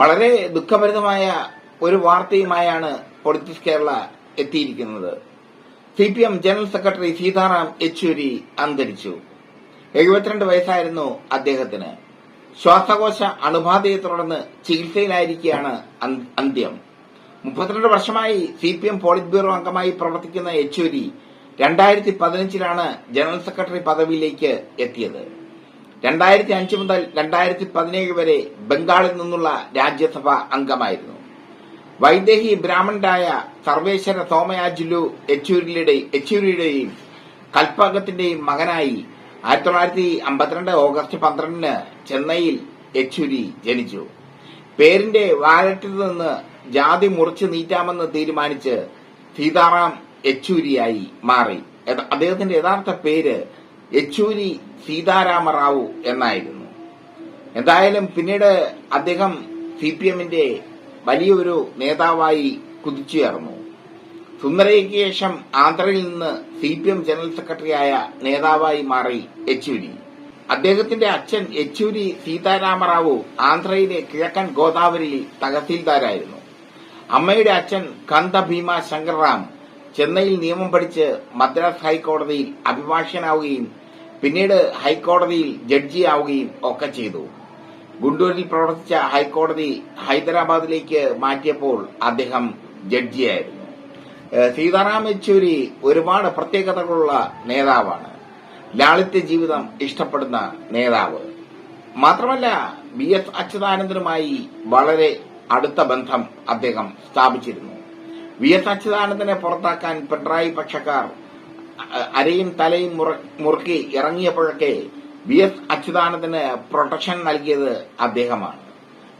വളരെ ദുഃഖഭരിതമായ ഒരു വാർത്തയുമായാണ് പൊളിറ്റിക്സ് കേരള എത്തിയിരിക്കുന്നത്. C P M general secretary Sitaram Yechury അന്തരിച്ചു. എഴുപത്തിരണ്ട് വയസ്സായിരുന്നു അദ്ദേഹത്തിന്. ശ്വാസകോശ അണുബാധയെ തുടർന്ന് ചികിത്സയിലായിരിക്കെയാണ് അന്ത്- അന്ത്യം. മുപ്പത്തിരണ്ട് വർഷമായി C P M polit bureau അംഗമായി പ്രവർത്തിക്കുന്ന യെച്ചൂരി രണ്ടായിരത്തി പതിനഞ്ചിലാണ് ജനറൽ സെക്രട്ടറി പദവിയിലേക്ക് എത്തിയത്. രണ്ടായിരത്തി അഞ്ച് മുതൽ രണ്ടായിരത്തി പതിനേഴ് വരെ ബംഗാളിൽ നിന്നുള്ള രാജ്യസഭ അംഗമായിരുന്നു. വൈദേഹി ബ്രാഹ്മണരായ സർവേശ്വര സോമയാജുലു യെച്ചൂരിയുടെ യെച്ചൂരിയുടെയും കൽപ്പകത്തിന്റെയും മകനായി ആയിരത്തി തൊള്ളായിരത്തി അമ്പത്തിരണ്ട് ഓഗസ്റ്റ് പന്ത്രണ്ടിന് ചെന്നൈയിൽ യെച്ചൂരി ജനിച്ചു. പേരിന്റെ വാലറ്റിൽ നിന്ന് ജാതി മുറിച്ചു നീറ്റാമെന്ന് തീരുമാനിച്ച് സീതാറാം യെച്ചൂരിയായി മാറി. അദ്ദേഹത്തിന്റെ യഥാർത്ഥ പേര് യെച്ചൂരി സീതാരാമറാവു എന്നായിരുന്നു. എന്തായാലും പിന്നീട് അദ്ദേഹം സി പി എമ്മിന്റെ വലിയൊരു നേതാവായി കുതിച്ചുയർന്നു. സുന്ദരയ്ക്ക് ശേഷം ആന്ധ്രയിൽ നിന്ന് സി പി എം ജനറൽ സെക്രട്ടറിയായ നേതാവായി മാറി യെച്ചൂരി. അദ്ദേഹത്തിന്റെ അച്ഛൻ യെച്ചൂരി സീതാരാമറാവു ആന്ധ്രയിലെ കിഴക്കൻ ഗോദാവരിയിൽ തഹസീൽദാരായിരുന്നു. അമ്മയുടെ അച്ഛൻ കന്ത ഭീമ ശങ്കർറാം ചെന്നൈയിൽ നിയമം പഠിച്ച് മദ്രാസ് ഹൈക്കോടതിയിൽ അഭിഭാഷകനാവുകയും പിന്നീട് ഹൈക്കോടതിയിൽ ജഡ്ജിയാവുകയും ഒക്കെ ചെയ്തു. ഗുണ്ടൂരിൽ പ്രവർത്തിച്ച ഹൈക്കോടതി ഹൈദരാബാദിലേക്ക് മാറ്റിയപ്പോൾ അദ്ദേഹം ജഡ്ജിയായിരുന്നു. സീതാറാം യെച്ചൂരി ഒരുപാട് പ്രത്യേകതകളുള്ള നേതാവാണ്. ലാളിത്യ ജീവിതം ഇഷ്ടപ്പെടുന്ന നേതാവ്. മാത്രമല്ല ബി എസ് അച്യുതാനന്ദനുമായി വളരെ അടുത്ത ബന്ധം അദ്ദേഹം സ്ഥാപിച്ചിരുന്നു. വി എസ് അച്യുതാനന്ദനെ പുറത്താക്കാൻ പിണറായി പക്ഷക്കാർ അരയും തലയും മുറ- മുറുക്കി ഇറങ്ങിയപ്പോഴൊക്കെ വി എസ് അച്യുതാനന്ദന് പ്രൊട്ടക്ഷൻ നൽകിയത് അദ്ദേഹമാണ്.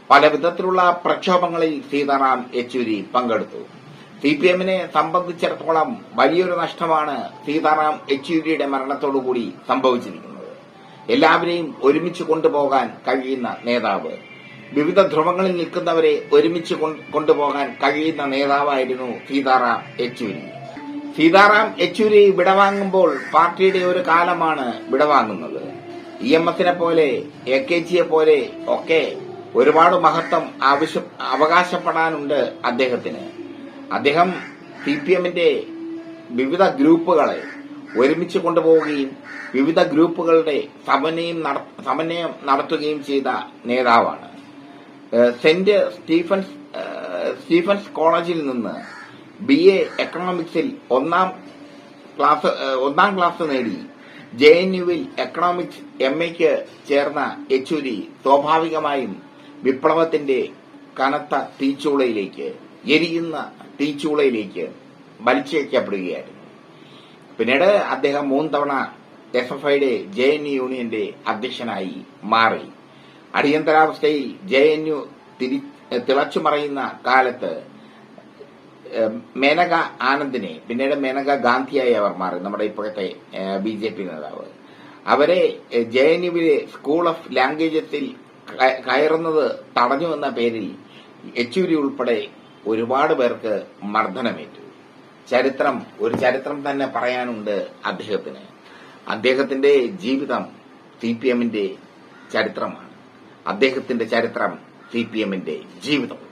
പല വിധത്തിലുള്ള പ്രക്ഷോഭങ്ങളിൽ സീതാറാം യെച്ചൂരി പങ്കെടുത്തു. സി പി എമ്മിനെ സംബന്ധിച്ചിടത്തോളം വലിയൊരു നഷ്ടമാണ് സീതാറാം യെച്ചൂരിയുടെ മരണത്തോടുകൂടി സംഭവിച്ചിരിക്കുന്നത്. എല്ലാവരെയും ഒരുമിച്ച് കൊണ്ടുപോകാൻ കഴിയുന്ന നേതാവ്. വിവിധ ധ്രുവങ്ങളിൽ നിൽക്കുന്നവരെ ഒരുമിച്ച് കൊണ്ടുപോകാൻ കഴിയുന്ന നേതാവായിരുന്നു സീതാറാം യെച്ചൂരി. സീതാറാം യെച്ചൂരി വിടവാങ്ങുമ്പോൾ പാർട്ടിയുടെ ഒരു കാലമാണ് വിടവാങ്ങുന്നത്. ഇ എം എസിനെ പോലെ എ കെ ജിയെ പോലെ ഒക്കെ ഒരുപാട് മഹത്വം അവകാശപ്പെടാനുണ്ട് അദ്ദേഹത്തിന്. അദ്ദേഹം സി പി എമ്മിന്റെ വിവിധ ഗ്രൂപ്പുകളെ ഒരുമിച്ച് കൊണ്ടുപോവുകയും വിവിധ ഗ്രൂപ്പുകളുടെ സമന്വയം സമന്വയം നടത്തുകയും ചെയ്ത നേതാവാണ്. സെന്റ് സ്റ്റീഫൻസ് സ്റ്റീഫൻസ് കോളേജിൽ നിന്ന് ബി എ എക്കണോമിക്സിൽ ഒന്നാം ക്ലാസ് ഒന്നാം ക്ലാസ് നേടി. ജെ എൻ യുവിൽ എക്കണോമിക്സ് എം എക്ക് ചേർന്ന യെച്ചൂരി സ്വാഭാവികമായും വിപ്ലവത്തിന്റെ കനത്ത തീച്ചൂളയിലേക്ക് എരിയുന്ന തീച്ചൂളയിലേക്ക് വലിച്ചേക്കപ്പെടുകയായിരുന്നു പിന്നീട് അദ്ദേഹം മൂന്ന് തവണ എസ് എഫ് ഐയുടെ ജെ എൻ യു യൂണിയന്റെ അധ്യക്ഷനായി മാറി. അടിയന്തരാവസ്ഥയിൽ ജെ എൻ യു തിളച്ചുമറയുന്ന കാലത്ത് മേനക ആനന്ദിനെ പിന്നീട് മേനക ഗാന്ധിയായി അവർ മാറി നമ്മുടെ ഇപ്പോഴത്തെ ബി ജെ പി നേതാവ്. അവരെ ജെ എൻ യുവിലെ സ്കൂൾ ഓഫ് ലാംഗ്വേജസിൽ കയറുന്നത് തടഞ്ഞു എന്ന പേരിൽ യെച്ചൂരി ഉൾപ്പെടെ ഒരുപാട് പേർക്ക് മർദ്ദനമേറ്റു. ചരിത്രം ഒരു ചരിത്രം തന്നെ പറയാനുണ്ട് അദ്ദേഹത്തിന്. അദ്ദേഹത്തിന്റെ ജീവിതം സി പി എമ്മിന്റെ ചരിത്രമാണ്. അദ്ദേഹത്തിന്റെ ചരിത്രം സി പി എമ്മിന്റെ ജീവിതം